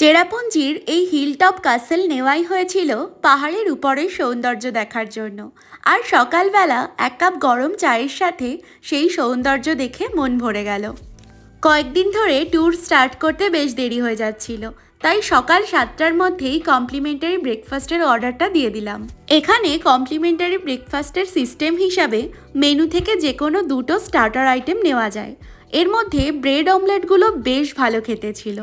চেরাপুঞ্জির এই হিলটপ কাসেল নেওয়াই হয়েছিল পাহাড়ের উপরের সৌন্দর্য দেখার জন্য। আর সকালবেলা এক কাপ গরম চায়ের সাথে সেই সৌন্দর্য দেখে মন ভরে গেল। কয়েকদিন ধরে ট্যুর স্টার্ট করতে বেশ দেরি হয়ে যাচ্ছিল, তাই সকাল সাতটার মধ্যেই কমপ্লিমেন্টারি ব্রেকফাস্টের অর্ডারটা দিয়ে দিলাম। এখানে কমপ্লিমেন্টারি ব্রেকফাস্টের সিস্টেম হিসাবে মেনু থেকে যে কোনো দুটো স্টার্টার আইটেম নেওয়া যায়। এর মধ্যে ব্রেড অমলেটগুলো বেশ ভালো খেতে ছিল।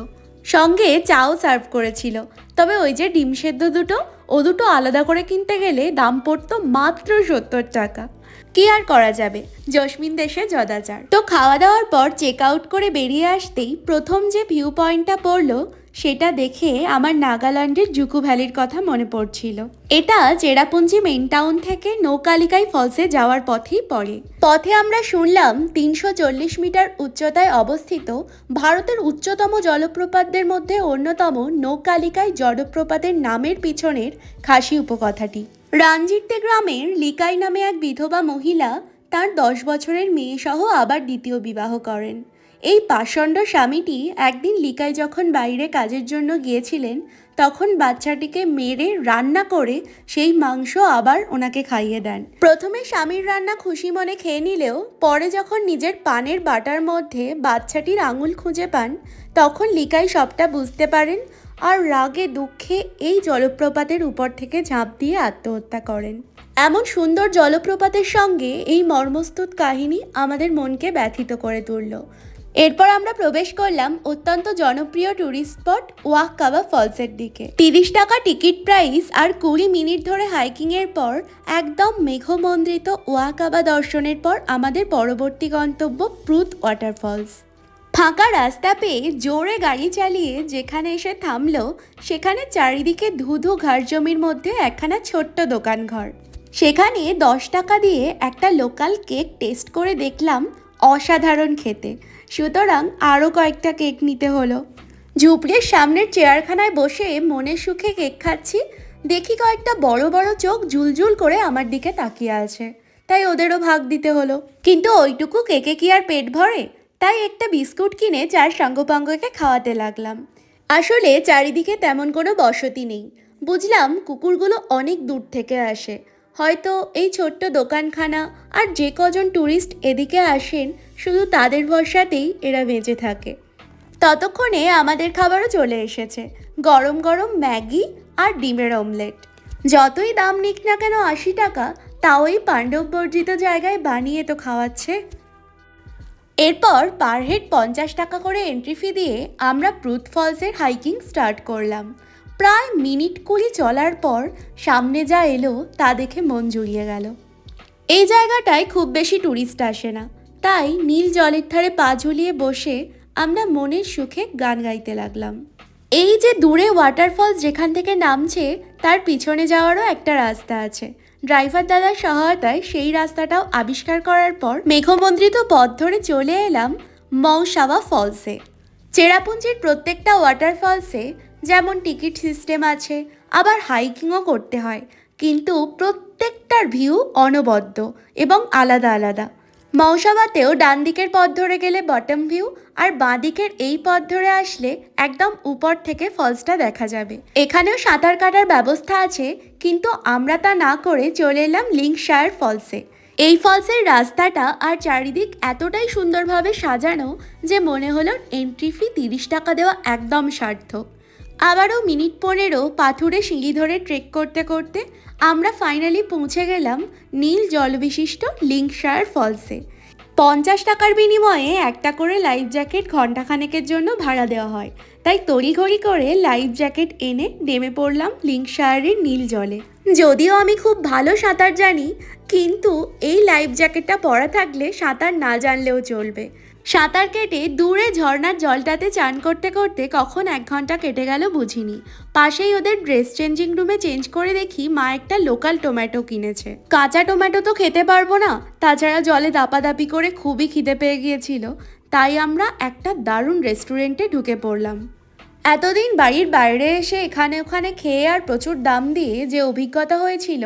সঙ্গে চাও সার্ভ করেছিল। তবে ওই যে ডিম সেদ্ধ দুটো, ও দুটো আলাদা করে কিনতে গেলে দাম পড়তো মাত্র সত্তর টাকা। কি আর করা যাবে? জসমিন দেশে জদাচার তো খাওয়া দাওয়ার পর চেক আউট করে বেরিয়ে আসতেই প্রথম যে ভিউ পয়েন্টটা পড়ল সেটা দেখে আমার নাগাল্যান্ডের জুকু ভ্যালির কথা মনে পড়ছিল। এটা চেরাপুঞ্জি মেইন টাউন থেকে নৌকালিকাই ফলসে যাওয়ার পথেই পড়ে। পথে আমরা শুনলাম তিনশো চল্লিশ মিটার উচ্চতায় অবস্থিত ভারতের উচ্চতম জলপ্রপাতদের মধ্যে অন্যতম নৌকালিকাই জলপ্রপাতের নামের পিছনের খাসি উপকথাটি। রাঞ্জিতে গ্রামের লিকাই নামে এক বিধবা মহিলা তার দশ বছরের মেয়ে সহ আবার দ্বিতীয় বিবাহ করেন। এই পাষণ্ড স্বামীটি একদিন লিকাই যখন বাইরে কাজের জন্য গিয়েছিলেন, তখন বাচ্চাটিকে মেরে রান্না করে সেই মাংস আবার ওনাকে খাইয়ে দেন। প্রথমে স্বামীর রান্না খুশি মনে খেয়ে নিলেও, পরে যখন নিজের পানের বাটার মধ্যে বাচ্চাটির আঙুল খুঁজে পান, তখন লিকাই সবটা বুঝতে পারেন আর রাগে দুঃখে এই জলপ্রপাতের উপর থেকে ঝাঁপ দিয়ে আত্মহত্যা করেন। এমন সুন্দর জলপ্রপাতের সঙ্গে এই মর্মস্তুত কাহিনী আমাদের মনকে ব্যথিত করে তুলল। এরপর আমরা প্রবেশ করলাম অত্যন্ত জনপ্রিয় ট্যুরিস্ট স্পট ওয়াক কাবা ফলসের দিকে। তিরিশ টাকা টিকিট প্রাইস আর কুড়ি মিনিট ধরে হাইকিং এর পর একদম মেঘমন্দ্রিত ওয়াকাবা দর্শনের পর আমাদের পরবর্তী গন্তব্য প্রুত ওয়াটারফলস ফাঁকা রাস্তা পেয়ে জোরে গাড়ি চালিয়ে যেখানে এসে থামলো, সেখানে চারিদিকে ধুধু ঘাট জমির মধ্যে একখানা ছোট্ট দোকান ঘর সেখানে দশ টাকা দিয়ে একটা লোকাল কেক টেস্ট করে দেখলাম অসাধারণ খেতে। সুতরাং আরও কয়েকটা কেক নিতে হলো। ঝুপড়ির সামনের চেয়ারখানায় বসে মনের সুখে কেক খাচ্ছি, দেখি কয়েকটা বড় বড় চোখ জুলজুল করে আমার দিকে তাকিয়ে আছে। তাই ওদেরও ভাগ দিতে হলো। কিন্তু ওইটুকু কেকে কি আর পেট ভরে? তাই একটা বিস্কুট কিনে চার সাঙ্গপাঙ্গকে খাওয়াতে লাগলাম। আসলে চারিদিকে তেমন কোনো বসতি নেই। বুঝলাম কুকুরগুলো অনেক দূর থেকে আসে। হয়তো এই ছোট্ট দোকানখানা আর যে কজন ট্যুরিস্ট এদিকে আসেন, শুধু তাদের ভরসাতেই এরা বেঁচে থাকে। ততক্ষণে আমাদের খাবারও চলে এসেছে, গরম গরম ম্যাগি আর ডিমের অমলেট। যতই দাম নিক না কেন আশি টাকা, তাও এই পাণ্ডব বর্জিত জায়গায় বানিয়ে তো খাওয়াচ্ছে। এরপর পার হেড পঞ্চাশ টাকা করে এন্ট্রি ফি দিয়ে আমরা প্রুথ ফলসের হাইকিং স্টার্ট করলাম। প্রায় মিনিট কুড়ি চলার পর সামনে যা এলো তা দেখে মন জুড়িয়ে গেল। এই জায়গাটায় খুব বেশি ট্যুরিস্ট আসে না। তাই নীল জলের ধারে পা ঝুলিয়ে বসে আমরা মনের সুখে গান গাইতে লাগলাম। এই যে দূরে ওয়াটারফলস যেখান থেকে নামছে, তার পিছনে যাওয়ারও একটা রাস্তা আছে। ড্রাইভার দাদার সহায়তায় সেই রাস্তাটাও আবিষ্কার করার পর মেঘমন্দ্রিত পথ ধরে চলে এলাম মৌসাবা ফলসে। চেরাপুঞ্জির প্রত্যেকটা ওয়াটারফলসে যেমন টিকিট সিস্টেম আছে, আবার হাইকিংও করতে হয়। কিন্তু প্রত্যেকটার ভিউ অনবদ্য এবং আলাদা আলাদা। মৌসাবাতেও ডান দিকের পথ ধরে গেলে বটম ভিউ, আর বাঁ দিকের এই পথ ধরে আসলে একদম উপর থেকে ফলসটা দেখা যাবে। এখানেও সাঁতার কাটার ব্যবস্থা আছে, কিন্তু আমরা তা না করে চলে এলাম লিঙ্কশায়ার ফলসে। এই ফলসের রাস্তাটা আর চারিদিক এতটাই সুন্দরভাবে সাজানো যে মনে হলো এন্ট্রি ফি তিরিশ টাকা দেওয়া একদম সার্থক। আবারও মিনিট পনেরো পাথুরে সিঁড়ি ধরে ট্রেক করতে করতে আমরা ফাইনালি পৌঁছে গেলাম নীল জলবিশিষ্ট লিঙ্কশায়ার ফলসে। পঞ্চাশ টাকার বিনিময়ে একটা করে লাইফ জ্যাকেট ঘণ্টাখানেকের জন্য ভাড়া দেওয়া হয়। তাই তড়িঘড়ি করে লাইফ জ্যাকেট এনে নেমে পড়লাম লিঙ্কশায়ারের নীল জলে। যদিও আমি খুব ভালো সাঁতার জানি, কিন্তু এই লাইফ জ্যাকেটটা পরা থাকলে সাঁতার না জানলেও চলবে। সাঁতার কেটে দূরে ঝর্ণার জলটাতে চান করতে করতে কখন এক ঘণ্টা কেটে গেল বুঝিনি। পাশেই ওদের ড্রেস চেঞ্জিং রুমে চেঞ্জ করে দেখি মা একটা লোকাল টমেটো কিনেছে। কাঁচা টমেটো তো খেতে পারব না, তাছাড়া জলে দাপাদাপি করে খুবই খিদে পেয়ে গিয়েছিল। তাই আমরা একটা দারুণ রেস্টুরেন্টে ঢুকে পড়লাম। এতদিন বাড়ির বাইরে এসে এখানে ওখানে খেয়ে আর প্রচুর দাম দিয়ে যে অভিজ্ঞতা হয়েছিল,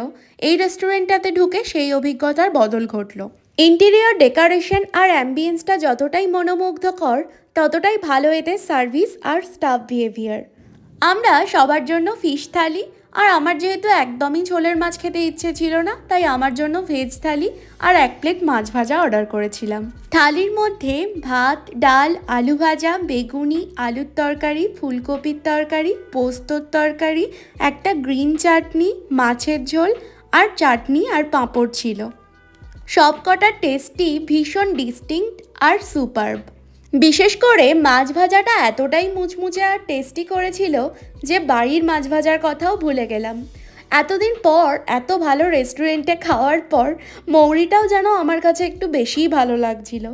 এই রেস্টুরেন্টটাতে ঢুকে সেই অভিজ্ঞতার বদল ঘটলো। ইন্টেরিয়র ডেকোরেশন আর অ্যাম্বিয়েন্সটা যতটাই মনোমুগ্ধকর, ততটাই ভালো এদের সার্ভিস আর স্টাফ বিহেভিয়ার আমরা সবার জন্য ফিশ থালি, আর আমার যেহেতু একদমই ঝোলের মাছ খেতে ইচ্ছে ছিল না, তাই আমার জন্য ভেজ থালি আর এক প্লেট মাছ ভাজা অর্ডার করেছিলাম। থালির মধ্যে ভাত, ডাল, আলু ভাজা, বেগুনি, আলুর তরকারি, ফুলকপির তরকারি, পোস্তর তরকারি, একটা গ্রিন চাটনি মাছের ঝোল, আর চাটনি আর পাঁপড় ছিল। সবকটা টেস্টি ভীষণ ডিস্টিংক্ট আর সুপারব বিশেষ করে মাছ ভাজাটা এতটাই মুচমুচে আর টেস্টি করেছিল যে বাড়ির মাছ ভাজার কথাও ভুলে গেলাম। এতদিন পর, এত ভালো রেস্টুরেন্টে খাওয়ার পর, মৌরিটাও যেন আমার কাছে একটু বেশিই ভালো লাগছিল।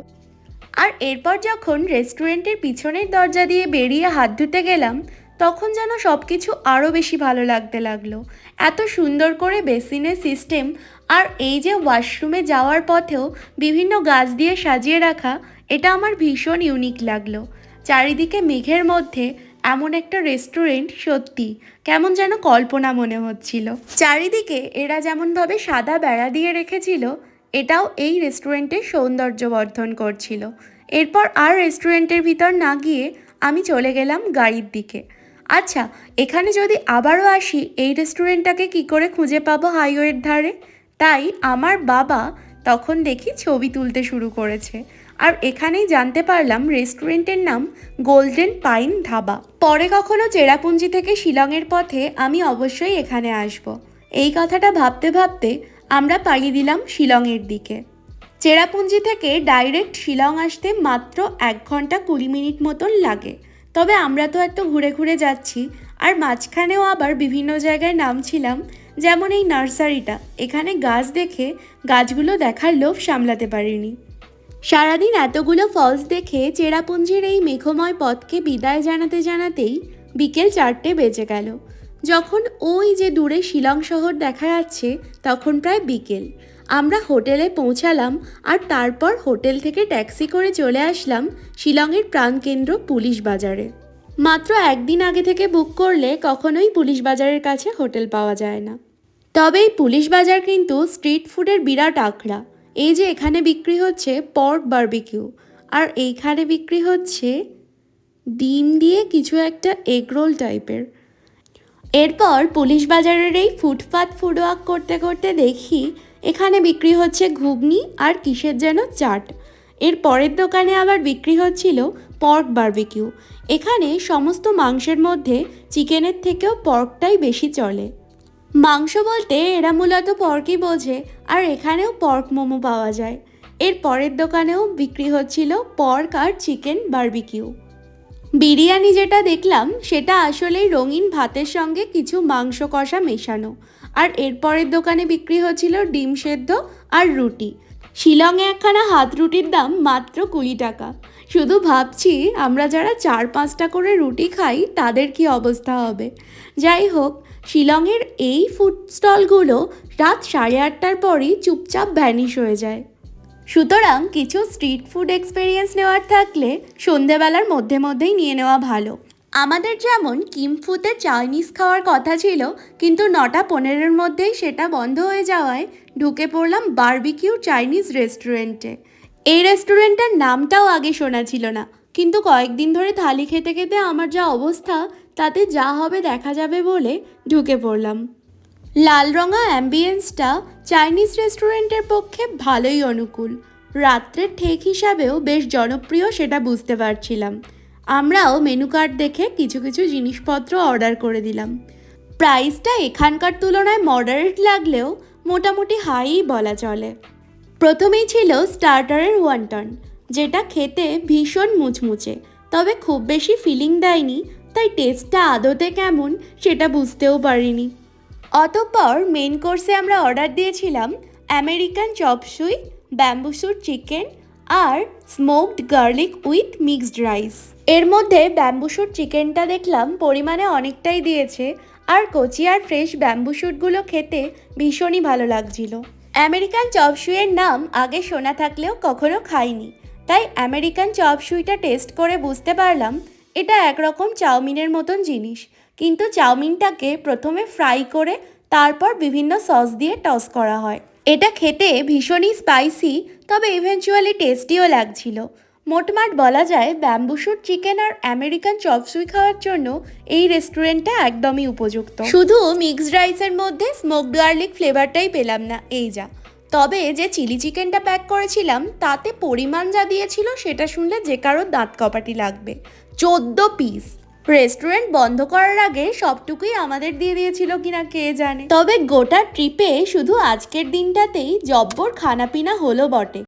আর এরপর যখন রেস্টুরেন্টের পিছনের দরজা দিয়ে বেরিয়ে হাত ধুতে গেলাম, তখন যেন সব কিছু আরও বেশি ভালো লাগতে লাগল। এত সুন্দর করে বেসিনের সিস্টেম আর এই যে ওয়াশরুমে যাওয়ার পথেও বিভিন্ন গাছ দিয়ে সাজিয়ে রাখা, এটা আমার ভীষণ ইউনিক লাগল। চারিদিকে মেঘের মধ্যে এমন একটা রেস্টুরেন্ট সত্যি, কেমন যেন কল্পনা মনে হচ্ছিল। চারিদিকে এরা যেমনভাবে সাদা বেড়া দিয়ে রেখেছিল, এটাও এই রেস্টুরেন্টের সৌন্দর্য বর্ধন করছিল। এরপর আর রেস্টুরেন্টের ভিতর না গিয়ে আমি চলে গেলাম গাড়ির দিকে। আচ্ছা এখানে যদি আবারও আসি, এই রেস্টুরেন্টটাকে কি করে খুঁজে পাবো হাইওয়ের ধারে? তাই আমার বাবা তখন দেখি ছবি তুলতে শুরু করেছে। আর এখানেই জানতে পারলাম রেস্টুরেন্টের নাম গোল্ডেন পাইন ধাবা। পরে কখনো চেরাপুঞ্জি থেকে শিলংয়ের পথে আমি অবশ্যই এখানে আসব। এই কথাটা ভাবতে ভাবতে আমরা পাড়ি দিলাম শিলংয়ের দিকে। চেরাপুঞ্জি থেকে ডাইরেক্ট শিলং আসতে মাত্র এক ঘণ্টা কুড়ি মিনিট মতন লাগে। তবে আমরা তো এত ঘুরে ঘুরে যাচ্ছি, আর মাঝখানেও আবার বিভিন্ন জায়গায় নামছিলাম যেমন এই নার্সারিটা, এখানে গাছ দেখে গাছগুলো দেখার লোভ সামলাতে পারিনি। সারাদিন এতগুলো ফলস দেখে চেরাপুঞ্জির এই মেঘময় পথকে বিদায় জানাতে জানাতেই বিকেল চারটে বেজে গেল। যখন ওই যে দূরে শিলং শহর দেখা যাচ্ছে, তখন প্রায় বিকেল। আমরা হোটেলে পৌঁছালাম আর তারপর হোটেল থেকে ট্যাক্সি করে চলে আসলাম শিলংয়ের প্রাণকেন্দ্র পুলিশ বাজারে। মাত্র একদিন আগে থেকে বুক করলে কখনোই পুলিশ বাজারের কাছে হোটেল পাওয়া যায় না। তবে এই পুলিশ বাজার কিন্তু স্ট্রিট ফুডের বিরাট আখড়া। এই যে এখানে বিক্রি হচ্ছে পর্ক বারবিকিউ, আর এইখানে বিক্রি হচ্ছে ডিম দিয়ে কিছু একটা এগরোল টাইপের। এরপর পুলিশ বাজারের এই ফুটপাত ফুড ওয়াক করতে করতে দেখি এখানে বিক্রি হচ্ছে ঘুগনি আর কিসের যেন চাট। এর পরের দোকানে আবার বিক্রি হচ্ছিল পর্ক বারবিকিউ। এখানে সমস্ত মাংসের মধ্যে চিকেনের থেকেও পর্কটাই বেশি চলে। মাংস বলতে এরা মূলত পর্কই বোঝে, আর এখানেও পর্ক মোমো পাওয়া যায়। এর পরের দোকানেও বিক্রি হচ্ছিল পর্ক আর চিকেন বারবিকিউ। বিরিয়ানি যেটা দেখলাম, সেটা আসলেই রঙিন ভাতের সঙ্গে কিছু মাংস কষা মেশানো। আর এরপরের দোকানে বিক্রি হচ্ছিল ডিম সেদ্ধ আর রুটি। শিলংয়ে একখানা হাত রুটির দাম মাত্র কুড়ি টাকা। শুধু ভাবছি, আমরা যারা চার পাঁচটা করে রুটি খাই, তাদের কি অবস্থা হবে? যাই হোক শিলংয়ের এই ফুড স্টলগুলো রাত সাড়ে আটটার পরই চুপচাপ ভ্যানিশ হয়ে যায়। সুতরাং কিছু স্ট্রিট ফুড এক্সপেরিয়েন্স নেওয়ার থাকলে সন্ধেবেলার মধ্যে মধ্যেই নিয়ে নেওয়া ভালো। আমাদের যেমন কিমফুতে চাইনিজ খাওয়ার কথা ছিল, কিন্তু নটা পনেরোর মধ্যেই সেটা বন্ধ হয়ে যাওয়ায় ঢুকে পড়লাম বারবিকিউ চাইনিজ রেস্টুরেন্টে। এই রেস্টুরেন্টের নামটাও আগে শোনা ছিল না, কিন্তু কয়েকদিন ধরে থালি খেতে খেতে আমার যা অবস্থা তাতে যা হবে দেখা যাবে বলে ঢুকে পড়লাম। লাল রঙা অ্যাম্বিয়েন্সটা চাইনিজ রেস্টুরেন্টের পক্ষে ভালোই অনুকূল। রাত্রের ঠেক হিসাবেও বেশ জনপ্রিয় সেটা বুঝতে পারছিলাম। আমরাও মেনু কার্ড দেখে কিছু কিছু জিনিসপত্র অর্ডার করে দিলাম। প্রাইসটা এখানকার তুলনায় মডারেট লাগলেও মোটামুটি হাই বলা চলে। প্রথমেই ছিল স্টার্টারের ওয়ান্টন, যেটা খেতে ভীষণ মুচমুচে, তবে খুব বেশি ফিলিং দেয়নি তাই টেস্টটা আদতে কেমন সেটা বুঝতেও পারিনি। অতঃপর মেন কোর্সে আমরা অর্ডার দিয়েছিলাম আমেরিকান চপসুই ব্যাম্বুসুর chicken R smoked garlic with mixed rice এর মধ্যে ব্যাম্বুশুট চিকেনটা দেখলাম পরিমাণে অনেকটাই দিয়েছে আর কচি আর ফ্রেশ ব্যাম্বুশুটগুলো খেতে ভীষণই ভালো লাগছিল। আমেরিকান চপসুইয়ের নাম আগে শোনা থাকলেও কখনো খাইনি, তাই আমেরিকান চপসুইটা টেস্ট করে বুঝতে পারলাম এটা একরকম চাউমিনের মতন জিনিস। কিন্তু চাউমিনটাকে প্রথমে ফ্রাই করে তারপর বিভিন্ন সস দিয়ে টস করা হয়। এটা খেতে ভীষণই স্পাইসি, তবে ইভেনচুয়ালি টেস্টিও লাগছিল। মোটমাট বলা যায় ব্যাম্বুশুট চিকেন আর আমেরিকান চপসুই খাওয়ার জন্য এই রেস্টুরেন্টটা একদমই উপযুক্ত। শুধু মিক্সড রাইসের মধ্যে স্মোক গার্লিক ফ্লেভারটাই পেলাম না, এই যা। তবে যে চিলি চিকেনটা প্যাক করেছিলাম, তাতে পরিমাণ যা দিয়েছিল সেটা শুনলে যে কারোর দাঁত কপাটি লাগবে। চোদ্দ পিস রেস্টুরেন্ট বন্ধ করার আগে সবটুকুই আমাদের দিয়ে দিয়েছিল কিনা কে জানে। তবে গোটা ট্রিপে শুধু আজকের দিনটাতেই জব্বর খানাপিনা হলো বটে।